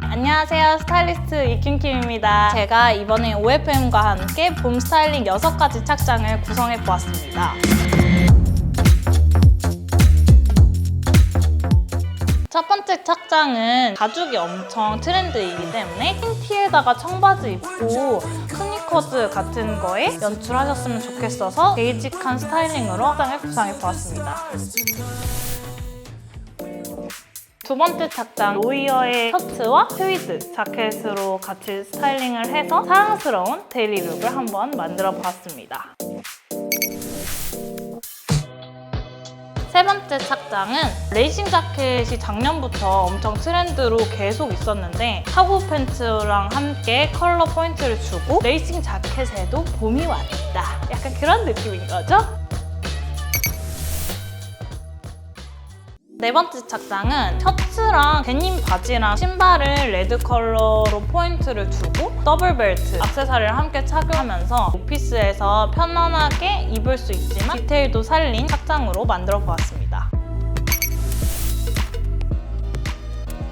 안녕하세요. 스타일리스트 이킴킴입니다. 제가 이번에 OFM과 함께 봄 스타일링 6가지 착장을 구성해 보았습니다. 첫 번째 착장은 가죽이 엄청 트렌드이기 때문에 흰 티에다가 청바지 입고 스니커즈 같은 거에 연출하셨으면 좋겠어서 베이직한 스타일링으로 착장을 구성해 보았습니다. 두 번째 착장 로이어의 셔츠와 트위드 자켓으로 같이 스타일링을 해서 사랑스러운 데일리 룩을 한번 만들어 보았습니다. 세 번째 착장은 레이싱 자켓이 작년부터 엄청 트렌드로 계속 있었는데 카고 팬츠랑 함께 컬러 포인트를 주고 레이싱 자켓에도 봄이 왔다. 약간 그런 느낌인 거죠? 네 번째 착장은 셔츠랑 데님 바지랑 신발을 레드 컬러로 포인트를 주고 더블 벨트, 액세서리를 함께 착용하면서 오피스에서 편안하게 입을 수 있지만 디테일도 살린 착장으로 만들어 보았습니다.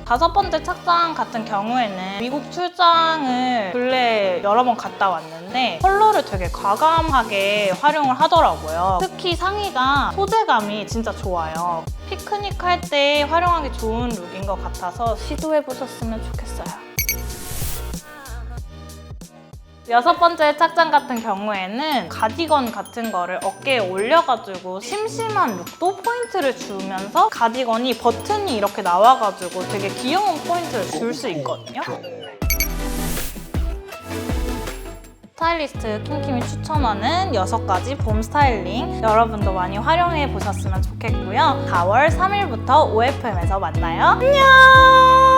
다섯 번째 착장 같은 경우에는 미국 출장을 근래 여러 번 갔다 왔는데 컬러를 되게 과감하게 활용을 하더라고요. 특히 상의가 소재감이 진짜 좋아요. 피크닉 할 때 활용하기 좋은 룩인 것 같아서 시도해 보셨으면 좋겠어요. 여섯 번째 착장 같은 경우에는 가디건 같은 거를 어깨에 올려가지고 심심한 룩도 포인트를 주면서 가디건이 버튼이 이렇게 나와가지고 되게 귀여운 포인트를 줄 수 있거든요. 스타일리스트 킴킴이 추천하는 6가지 봄 스타일링 여러분도 많이 활용해 보셨으면 좋겠고요. 4월 3일부터 OFM에서 만나요. 안녕!